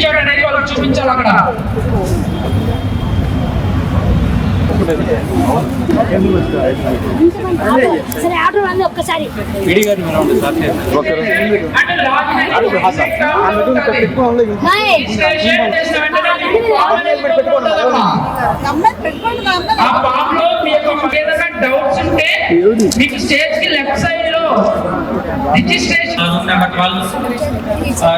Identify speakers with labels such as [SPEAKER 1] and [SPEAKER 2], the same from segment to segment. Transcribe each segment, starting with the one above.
[SPEAKER 1] Picture అనేది వాళ్ళకి చూపించాలి అక్కడ.
[SPEAKER 2] సరే ఆర్డర్ అన్నీ ఒక్కసారి.
[SPEAKER 1] డౌట్స్ ఉంటే మీకు స్టేజ్కి లెఫ్ట్ సైడ్లో registration room number twelve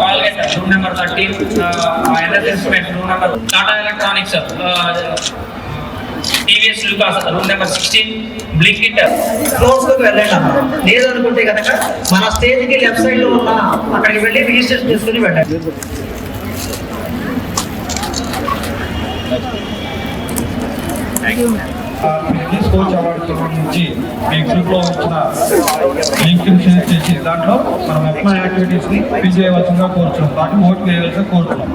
[SPEAKER 1] Colgate room number thirteen NS instrument room number Tata electronics TVS Lucas room number sixteen blink
[SPEAKER 3] inter క్లోజ్లోకి వెళ్ళండి అమ్మా. లేదు అనుకుంటే కనుక మన స్టేజ్కి లెఫ్ట్ సైడ్లో ఉన్న అక్కడికి వెళ్ళి రిజిస్ట్రేషన్ చేసుకుని వెళ్ళండి.
[SPEAKER 4] ఫిట్నెస్ కోచ్ అవార్డు సంబంధించి మీ గ్రూప్లో వచ్చిన లింక్ షేర్ చేసి దాంట్లో మనం ఎప్మా యాక్టివిటీస్ని ఫిల్ చేయవలసిందిగా కోరుతున్నాం దాంట్లో ఓట్ వేయవలసిందిగా కోరుతున్నాం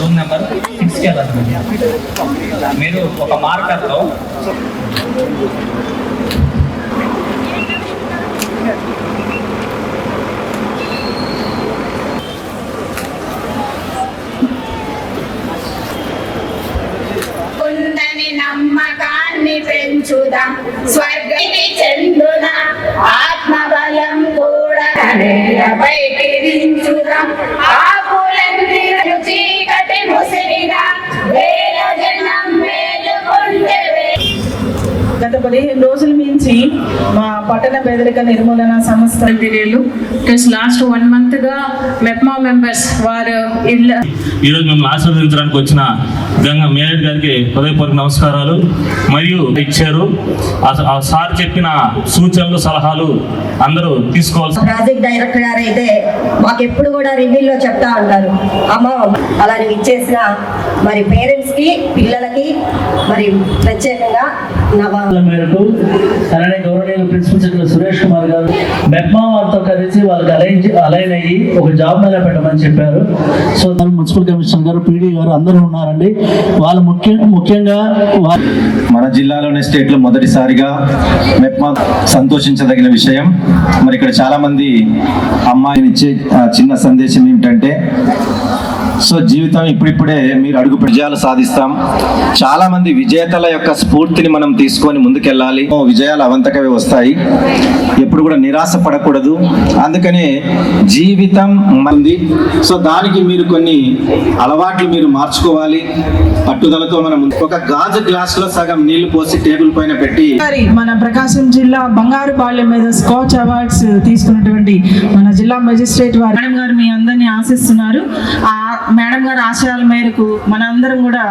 [SPEAKER 1] రూమ్ నెంబర్ సిక్స్కి వెళ్ళండి మీరు ఒక మార్కర్తో
[SPEAKER 5] ఉందని
[SPEAKER 6] గత పదిహేను రోజుల నుంచి మా పట్టణ పేదరిక నిర్మూలన సంస్థ
[SPEAKER 7] తెలియదు లాస్ట్ వన్ మంత్గా మెప్మా మెంబర్స్ వారు ఇళ్ళ
[SPEAKER 8] ఈరోజు మేము ఆశీర్వదించడానికి వచ్చిన గంగ మేయర్ గారికి హృదయపూర్వక నమస్కారాలు. మరియు ఇచ్చారు. ఆ- ఆ సార్ చెప్పిన సూచనలు సలహాలు అందరూ తీసుకోవాల్సి
[SPEAKER 9] ప్రాజెక్ట్ డైరెక్టర్ గారు అయితే మాకు ఎప్పుడు కూడా రివ్యూలో చెప్తా ఉంటారు. అమ్మ అలా నువ్వు ఇచ్చేసిన మరి పేరెంట్స్కి పిల్లలకి మరి ప్రత్యేకంగా
[SPEAKER 10] మేరకు అలానే గౌరవనీయులు ప్రిన్సిపల్ సెక్రటరీ సురేష్ కుమార్ గారు మెప్మా వారితో కలిసి వాళ్ళకి అలైన్ అలైన్ అయ్యి ఒక జాబ్ మీద పెట్టమని చెప్పారు. సో దాని మున్సిపల్ కమిషనర్ గారు పీడీ గారు అందరూ ఉన్నారండి. వాళ్ళు ముఖ్య ముఖ్యంగా
[SPEAKER 11] మన జిల్లాలోని స్టేట్లో మొదటిసారిగా మెప్మా సంతోషించదగిన విషయం. మరి ఇక్కడ చాలా మంది అమ్మాయిని ఇచ్చే చిన్న సందేశం ఏమిటంటే సో జీవితం ఇప్పుడిప్పుడే మీరు అడుగు విజయాలు సాధిస్తాం. చాలా మంది విజేతల యొక్క స్ఫూర్తిని మనం తీసుకొని ముందుకెళ్ళాలి. ఓ, విజయాలు అవంతకవే వస్తాయి. ఎప్పుడు కూడా నిరాశ పడకూడదు. అందుకనే జీవితం మంది. సో దానికి మీరు కొన్ని అలవాట్లు మీరు మార్చుకోవాలి. పట్టుదలతో మనం ఒక గాజు గ్లాస్లో సగం నీళ్ళు పోసి టేబుల్ పైన పెట్టి
[SPEAKER 6] మరి మన ప్రకాశం జిల్లా బంగారు బాల్యం మీద స్కాచ్ అవార్డ్స్ తీసుకున్నటువంటి మన జిల్లా మెజిస్ట్రేట్ వారు మేడం గారు మీ అందరినీ ఆశిస్తున్నారు. ఆ మేడం గారి ఆశయాల మేరకు మన అందరం కూడా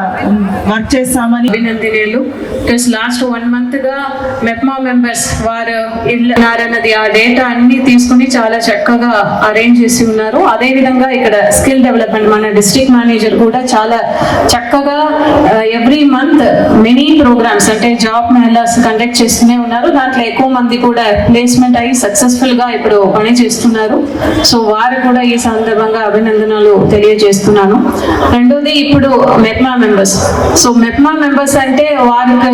[SPEAKER 6] వర్క్ చేస్తామని
[SPEAKER 7] అభినందనలు. ప్లస్ లాస్ట్ వన్ మంత్గా మెప్మా మెంబర్స్ వారు ఇళ్ళ ఆ డేటా అన్ని తీసుకుని చాలా చక్కగా అరేంజ్ చేసి ఉన్నారు. అదే విధంగా ఇక్కడ స్కిల్ డెవలప్మెంట్ మన డిస్ట్రిక్ట్ మేనేజర్ కూడా చాలా చక్కగా ఎవ్రీ మంత్ మెనీ ప్రోగ్రామ్స్ అంటే జాబ్ మేళాస్ కండక్ట్ చేస్తూనే ఉన్నారు. దాంట్లో ఎక్కువ మంది కూడా ప్లేస్మెంట్ అయ్యి సక్సెస్ఫుల్గా ఇప్పుడు పని చేస్తున్నారు. సో వారు కూడా ఈ సందర్భంగా అభినందనలు తెలియజేస్తున్నారు తెలియజేస్తున్నాను రెండోది ఇప్పుడు MEPMA members. So MEPMA members అంటే వారికి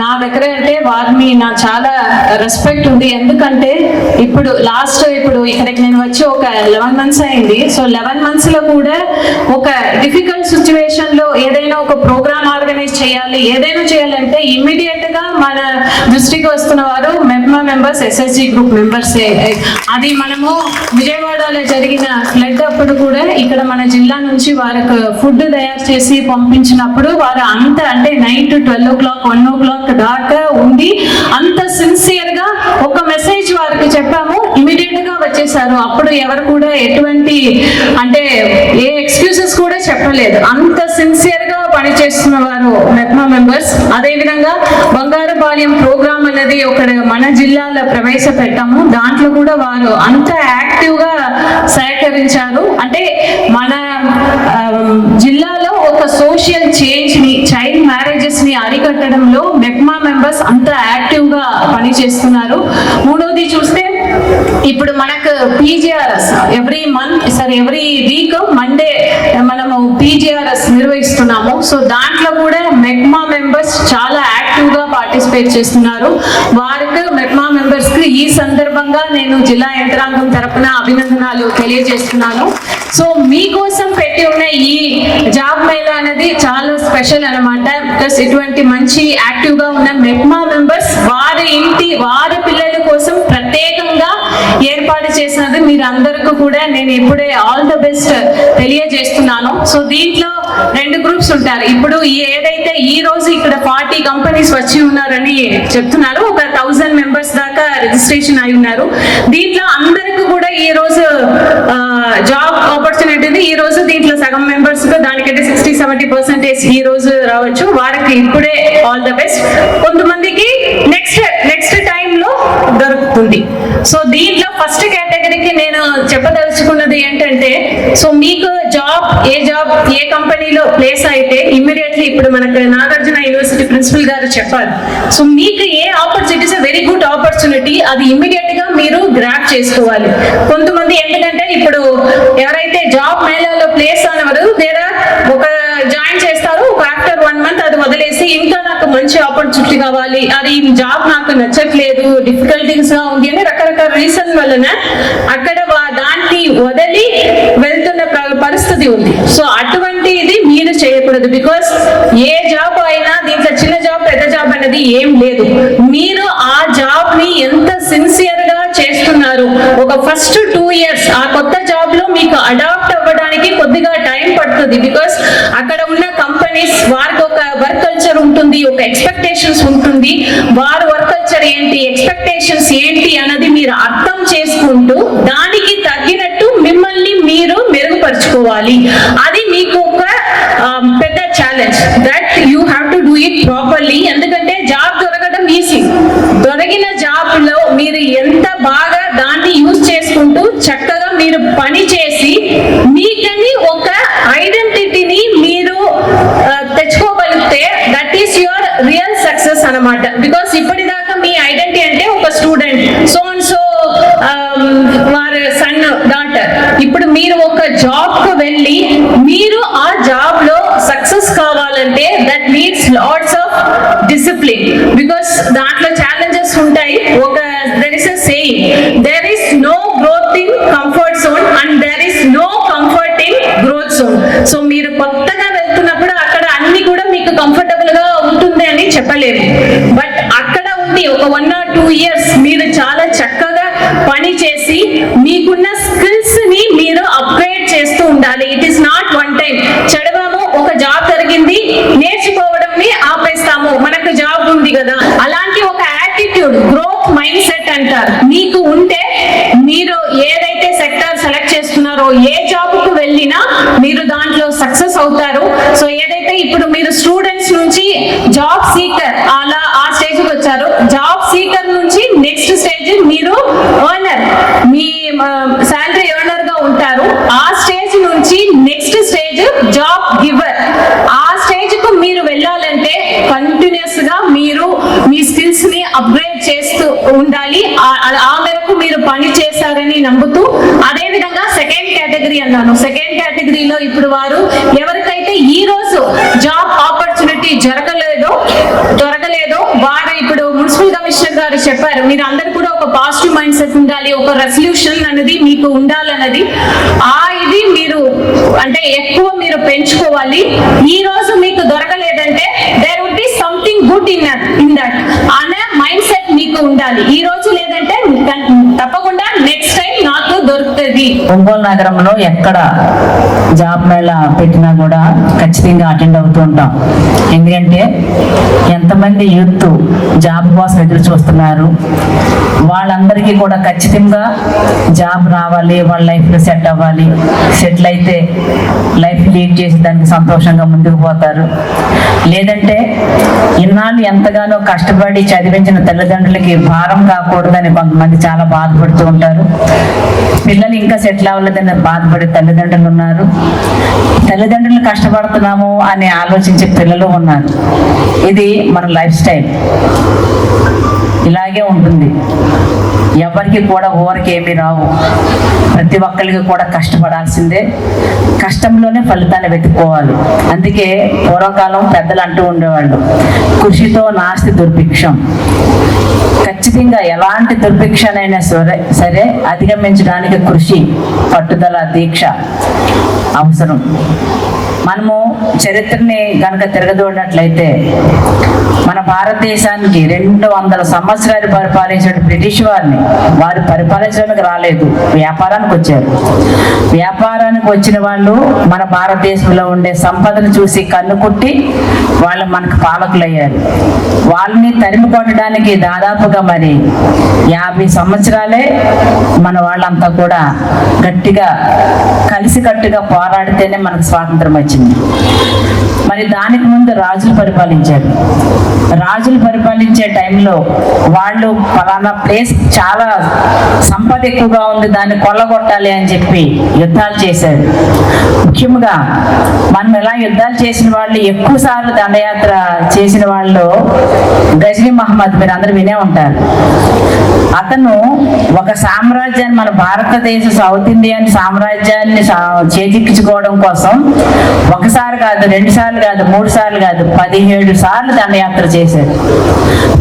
[SPEAKER 7] నా దగ్గర అంటే వారిని నా చాలా రెస్పెక్ట్ ఉంది. ఎందుకంటే ఇప్పుడు లాస్ట్ ఇప్పుడు ఇక్కడికి నేను వచ్చి ఒక లెవెన్ మంత్స్ అయింది. సో లెవెన్ మంత్స్లో కూడా ఒక డిఫికల్ట్ సిచ్యువేషన్లో ఏదైనా ఒక ప్రోగ్రామ్ చేయాలి. ఏదైనా చేయాలంటే ఇమ్మీడియట్గా మన దృష్టికి వస్తున్న వారు MEPMA members SSG group members అది మనము విజయవాడలో జరిగిన ఫ్లడ్ అప్పుడు కూడా ఇక్కడ మన జిల్లా నుంచి వారికి ఫుడ్ తయారు చేసి పంపించినప్పుడు వారు అంత అంటే night twelve o'clock one o'clock దాకా ఉండి అంత సిన్సియర్గా ఒక మెసేజ్ వారికి చెప్పాము ఇమీడియట్గా వచ్చేసారు. అప్పుడు ఎవరు కూడా ఎటువంటి అంటే ఏ ఎక్స్క్యూజెస్ కూడా చెప్పలేదు. అంత సిన్సియర్గా పనిచేస్తున్న వారు మెప్మా మెంబర్స్ అదే విధంగా బంగారు బాల్యం ప్రోగ్రామ్ అనేది ఒక మన జిల్లాలో ప్రవేశపెట్టాము. దాంట్లో కూడా వారు అంత యాక్టివ్గా సహకరించారు. అంటే మన జిల్లా ఒక సోషల్ చేంజ్ని చైల్డ్ మ్యారేజెస్ని అరికట్టడంలో మెక్మా మెంబర్స్ అంత యాక్టివ్గా పనిచేస్తున్నారు. మూడోది చూస్తే ఇప్పుడు మనకు PGRS every month sir every week Monday మనము పీజీఆర్ఎస్ నిర్వహిస్తున్నాము. సో దాంట్లో కూడా మెగ్మా మెంబర్స్ చాలా యాక్టివ్ పార్టిసిపేట్ చేస్తున్నారు. వారికి మెక్మా మెంబర్స్కి ఈ సందర్భంగా నేను జిల్లా యంత్రాంగం తరపున అభినందనాలు తెలియజేస్తున్నాను. సో మీకోసం పెట్టి ఉన్న ఈ జాబ్ మేళ అనేది చాలా స్పెషల్ అనమాట ప్లస్ ఇటువంటి మంచి యాక్టివ్గా ఉన్న మెక్మా మెంబర్స్ వారి ఇంటి వారి పిల్లల కోసం ప్రత్యేకంగా ఏర్పాటు చేసినది మీరు అందరికీ కూడా నేను ఇప్పుడే ఆల్ ద బెస్ట్ తెలియజేస్తున్నాను. సో దీంట్లో రెండు గ్రూప్స్ ఉంటారు. ఇప్పుడు ఏదైతే ఈ రోజు ఇక్కడ ఫార్టీ కంపెనీస్ వచ్చి ఉన్నారని చెప్తున్నారు. ఒక థౌజండ్ మెంబర్స్ దాకా రిజిస్ట్రేషన్ అయి ఉన్నారు. దీంట్లో అందరికీ కూడా ఈ రోజు జాబ్ ఆపర్చునిటీ ఈ రోజు దీంట్లో సగం మెంబర్స్ దానికంటే సిక్స్టీ సెవెంటీ పర్సెంటేజ్ ఈ రోజు రావచ్చు. వారికి ఇప్పుడే ఆల్ ద బెస్ట్ కొంతమందికి నెక్స్ట్ నెక్స్ట్ సో దీంట్లో ఫస్ట్ కేటగిరీకి నేను చెప్పదలుచుకున్నది ఏంటంటే సో మీకు జాబ్ ఏ జాబ్ ఏ కంపెనీలో ప్లేస్ అయితే ఇమ్మీడియట్లీ ఇప్పుడు మనకు నాగార్జున యూనివర్సిటీ ప్రిన్సిపల్ గారు చెప్పారు. సో మీకు ఏ ఆపర్చునిటీస్ వెరీ గుడ్ ఆపర్చునిటీ అది ఇమ్మీడియట్గా మీరు గ్రాప్ చేసుకోవాలి. కొంతమంది ఎందుకంటే ఇప్పుడు ఎవరైతే జాబ్ మేళాలో ప్లేస్ అనేవారు దేర్ ఒక జాయిన్ చేస్తారు ఒక ఆఫ్టర్ వన్ మంత్ అది వదిలేసి ఇంకా నాకు మంచి ఆపర్చునిటీ కావాలి. అది జాబ్ నాకు నచ్చట్లేదు. డిఫికల్టీస్గా ఉంది అని రకరకాల రీజన్ వలన అక్కడ దాన్ని వదిలి వెళ్తున్న ప్ర- పరిస్థితి ఉంది. సో అటువంటి ఇది మీరు చేయకూడదు. బికాస్ ఏ జాబ్ అయినా దీంట్లో చిన్న జాబ్ పెద్ద జాబ్ అనేది ఏం లేదు. మీరు ఆ జాబ్ని ఎంత సిన్సియర్గా చేస్తున్నారు. ఒక ఫస్ట్ టూ ఇయర్స్ ఆ కొత్త జాబ్లో మీకు అడాప్ట్ అవ్వడానికి కొద్దిగా టైం పడుతుంది. బికాస్ అక్కడ ఉన్న కంపెనీస్ వారికి ఒక వర్క్ కల్చర్ ఉంటుంది ఒక ఎక్స్పెక్టేషన్స్ ఉంటుంది. వారి వర్క్ కల్చర్ ఏంటి ఎక్స్పెక్టేషన్స్ ఏంటి అన్నది మీరు అర్థం చేసుకుంటూ దానికి తగ్గినట్టు మిమ్మల్ని మీరు మెరుగుపరుచుకోవాలి. అది మీకు ఒక పెద్ద challenge that you have to do it properly ఎందుకంటే జాబ్ దొరకడం ఈజీ దొరికిన జాబ్లో మీరు ఎంత బాగా దాన్ని యూజ్ చేసుకుంటూ చక్కగా మీరు పని చే మీకని ఒక ఐడెంటిటీని మీరు ఆ, తెచ్చుకోగలిగితే that is your real success అన్నమాట బికాస్ ఇప్పటిదాకా మీ ఐడెంటిటీ అంటే ఒక స్టూడెంట్ సో అండ్ సో వారి సన్ డాటర్ ఇప్పుడు మీరు ఒక జాబ్కు వెళ్ళి మీరు ఆ జాబ్లో సక్సెస్ కావాలంటే that needs lots of discipline because దాంట్లో ఛాలెంజెస్ ఉంటాయి. ఒక there is a saying there is no growth in comfort zone and there is no comfort in growth zone so మీరు కొత్తగా వెళ్తున్నప్పుడు అక్కడ అన్ని కూడా మీకు కంఫర్టబుల్గా ఉంటుంది అని చెప్పలేము. బట్ ఒక వన్ ఆర్ టూ ఇయర్స్ మీరు చాలా చక్కగా పని చేసి మీకున్న స్కిల్స్ని మీరు అప్గ్రేడ్ చేస్తూ ఉండాలి. It is not one time చదవాము ఒక జాబ్ జరిగింది నేర్చుకోవడం ని ఆపేస్తాము. మనకు జాబ్ ఉంది కదా. అలాంటి ఒక యాటిట్యూడ్ గ్రోత్ మైండ్ సెట్ అంటారు. మీకు ఉంటే మీరు ఏదైతే సెక్టర్ సెలెక్ట్ చేస్తున్నారో ఏ జాబ్కు వెళ్ళినా మీరు దాంట్లో సక్సెస్ అవుతారు. సో ఏదైతే ఇప్పుడు మీరు స్టూడెంట్స్ నుంచి జాబ్ సీకర్ అలా వచ్చారు జాబ్ సీకర్ నుంచి నెక్స్ట్ స్టేజ్ మీరు ఎర్నర్ మీ శాలరీ ఎర్నర్గా ఉంటారు. ఆ స్టేజ్ నుంచి నెక్స్ట్ స్టేజ్ జాబ్ గివర్. ఆ స్టేజ్కు మీరు వెళ్ళాలంటే కంటిన్యూస్గా మీరు మీ స్కిల్స్ని అప్గ్రేడ్ చేస్తూ ఉండాలి. ఆ- మేరకు మీరు పని చేశారని నమ్ముతూ అదే విధంగా సెకండ్ కేటగిరీ అన్నాను సెకండ్ కేటగిరీలో ఇప్పుడు వారు ఎవరికైతే ఈ రోజు జాబ్ ఆపర్చునిటీ జరగ దొరకలేదో వారు ఇప్పుడు మున్సిపల్ కమిషనర్ గారు చెప్పారు. మీరు అందరు కూడా ఒక పాజిటివ్ మైండ్ సెట్ ఉండాలి ఒక రెసల్యూషన్ అనేది మీకు ఉండాలన్నది. ఆ ఇది మీరు అంటే ఎక్కువ మీరు పెంచుకోవాలి. ఈ రోజు మీకు దొరకలేదంటే there would be something good in in that అనే మైండ్ సెట్ మీకు ఉండాలి. ఈ రోజు లేదంటే తప్పకుండా నెక్స్ట్ టైం నాకు దొరుకుతుంది
[SPEAKER 12] ఒంగోలు నగరంలో ఎక్కడ జాబ్ మేళా పెట్టినా కూడా ఖచ్చితంగా అటెండ్ అవుతూ ఉంటాం. ఎందుకంటే ఎంతమంది యూత్ జాబ్ కోసం ఎదురు చూస్తున్నారు. వాళ్ళందరికీ కూడా ఖచ్చితంగా జాబ్ రావాలి వాళ్ళ లైఫ్లో సెట్ అవ్వాలి. సెటిల్ అయితే లైఫ్ లీడ్ చేసి దానికి సంతోషంగా ముందుకు పోతారు. లేదంటే ఇన్నాళ్ళు ఎంతగానో కష్టపడి చదివించిన తల్లిదండ్రులకి భారం కాకూడదని కొంతమంది చాలా బాధపడుతూ ఉంటారు. పిల్లలు ఇంకా సెటిల్ అవ్వలేదని బాధపడే తల్లిదండ్రులు ఉన్నారు. తల్లిదండ్రులు కష్టపడుతున్నాము అని ఆలోచించే పిల్లలు ఉన్నారు. ఇది మన లైఫ్ స్టైల్. ఇలాగే ఉంటుంది. ఎవరికి కూడా ఊరికి రావు. ప్రతి ఒక్కరికి కూడా కష్టపడాల్సిందే. కష్టంలోనే ఫలితాన్ని వెతుక్కోవాలి. అందుకే పూర్వకాలం పెద్దలు అంటూ ఉండేవాళ్ళు కృషితో నాస్తి దుర్భిక్షం. ఖచ్చితంగా ఎలాంటి దుర్భిక్షనైనా సరే సరే అధిగమించడానికి కృషి పట్టుదల దీక్ష అవసరం. మనము చరిత్రని కనుక తిరగదోడినట్లయితే మన భారతదేశానికి రెండు వందల సంవత్సరాలు పరిపాలించిన బ్రిటిష్ వారిని వారు పరిపాలించడానికి రాలేదు. వ్యాపారానికి వచ్చారు. వ్యాపారానికి వచ్చిన వాళ్ళు మన భారతదేశంలో ఉండే సంపదను చూసి కన్నుకుట్టి వాళ్ళు మనకు పాలకులయ్యారు. వాళ్ళని తరిమి కొట్టడానికి దాదాపుగా మరి యాభై సంవత్సరాలే మన వాళ్ళంతా కూడా గట్టిగా కలిసికట్టుగా పోరాడితేనే మనకు స్వాతంత్రం వచ్చింది. మరి దానికి ముందు రాజులు పరిపాలించారు. రాజులు పరిపాలించే టైంలో వాళ్ళు ఫలానా ప్లేస్ చాలా సంపద ఎక్కువగా ఉంది దాన్ని కొల్లగొట్టాలి అని చెప్పి యుద్ధాలు చేశారు. ముఖ్యంగా మనం ఎలా యుద్ధాలు చేసిన వాళ్ళు ఎక్కువ సార్లు దండయాత్ర చేసిన వాళ్ళు గజనీ మహమ్మద్ మీరు అందరూ వినే ఉంటారు. అతను ఒక సామ్రాజ్యాన్ని మన భారతదేశ సౌత్ ఇండియన్ సామ్రాజ్యాన్ని చేజిక్కించుకోవడం కోసం ఒకసారి కాదు రెండు సార్లు కాదు మూడు సార్లు కాదు పదిహేడు సార్లు దండయాత్ర చేశారు.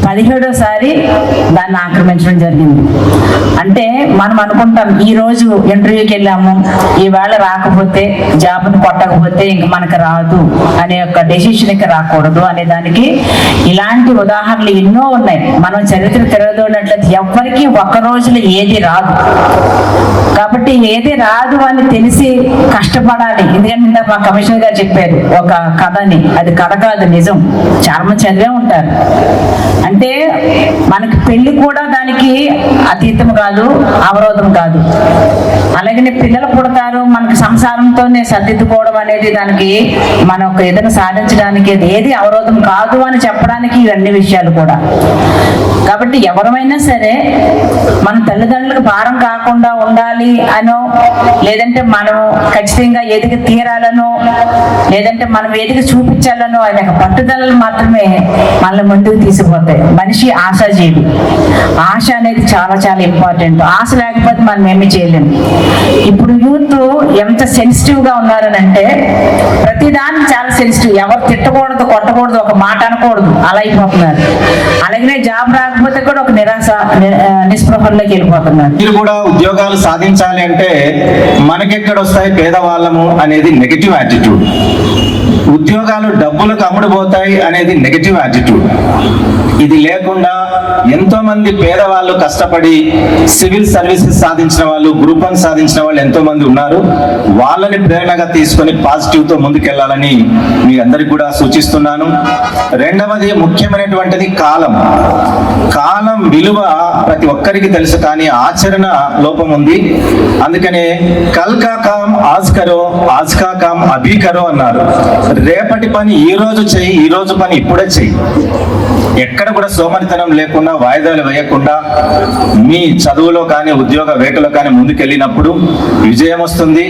[SPEAKER 12] పదిహేడోసారి దాన్ని ఆక్రమించడం జరిగింది. అంటే మనం అనుకుంటాం ఈ రోజు ఇంటర్వ్యూకి వెళ్ళాము ఈవేళ రాకపోతే జాబ్ని కొట్టకపోతే ఇంక మనకు రాదు అనే ఒక డెసిషన్కి రాకూడదు అనే దానికి ఇలాంటి ఉదాహరణలు ఎన్నో ఉన్నాయి. మనం చరిత్ర తిరగదోడినట్లయితే ఎవ్వరికి ఒక్క రోజులో ఏది రాదు. కాబట్టి ఏది రాదు అని తెలిసి కష్టపడాలి. ఎందుకంటే మా కమిషన్ కమిషనర్ గారు చెప్పారు. ఒక కథని. అది కథ కాదు నిజం. చర్మ మంది చదివే ఉంటారు. అంటే మనకి పెళ్ళి కూడా దానికి అతీతం కాదు అవరోధం కాదు. అలాగనే పిల్లలు పుడతారు మనకి సంసారంతోనే సర్దిద్దుకోవడం అనేది దానికి మన ఒక ఏదైనా సాధించడానికి ఏది అవరోధం కాదు అని చెప్పడానికి ఇవన్నీ విషయాలు కూడా. కాబట్టి ఎవరమైనా సరే మన తల్లిదండ్రులకు భారం కాకుండా ఉండాలి అనో లేదంటే మనం ఖచ్చితంగా ఎదిగి తీరాలనో లేదంటే మనం ఎదిగి చూపించాలనో అనే పట్టుదలలు మాత్రమే మనల్ని ముందుకు తీసుకుపోతాయి. మనిషి ఆశాజీవి. ఆశ అనేది చాలా చాలా ఇంపార్టెంట్ ఆశ లేకపోతే మనం ఏమి చేయలేము ఇప్పుడు యూత్ ఎంత సెన్సిటివ్గా ఉన్నారనంటే ప్రతిదాన్ని చాలా సెన్సిటివ్ ఎవరు తిట్టకూడదు కొట్టకూడదు ఒక మాట అనకూడదు. అలా అయిపోతున్నారు. అలాగనే జాబ్ రాకపోతే కూడా ఒక నిరాశ ని- నిస్పృహల్లోకి వెళ్ళిపోతున్నారు.
[SPEAKER 11] మీరు కూడా ఉద్యోగాలు సాధించాలి అంటే మనకెక్కడ వస్తాయి పేదవాళ్ళము అనేది నెగటివ్ యాటిట్యూడ్ చూడు ఉద్యోగాలు డబ్బులకు అమ్ముడుపోతాయి అనేది నెగటివ్ యాటిట్యూడ్ ఇది లేకుండా ఎంతో మంది పేదవాళ్ళు కష్టపడి సివిల్ సర్వీసెస్ సాధించిన వాళ్ళు గ్రూప్ వన్ సాధించిన వాళ్ళు ఎంతో మంది ఉన్నారు. వాళ్ళని ప్రేరణగా తీసుకొని పాజిటివ్తో ముందుకెళ్ళాలని మీ అందరికి కూడా సూచిస్తున్నాను. రెండవది ముఖ్యమైనటువంటిది కాలం. కాలం విలువ ప్రతి ఒక్కరికి తెలుసు కానీ ఆచరణ లోపం ఉంది. అందుకనే కల్కా కామ్ ఆజ్ కరో కామ్ అభీకరో అన్నారు. రేపటి పని ఈ రోజు చెయ్యి ఈ రోజు పని ఇప్పుడే చెయ్యి. ఎక్కడ కూడా సోమరితనం లేకుండా వాయిదాలు వేయకుండా మీ చదువులో కానీ ఉద్యోగ వేటలో కానీ ముందుకెళ్ళినప్పుడు విజయం వస్తుంది.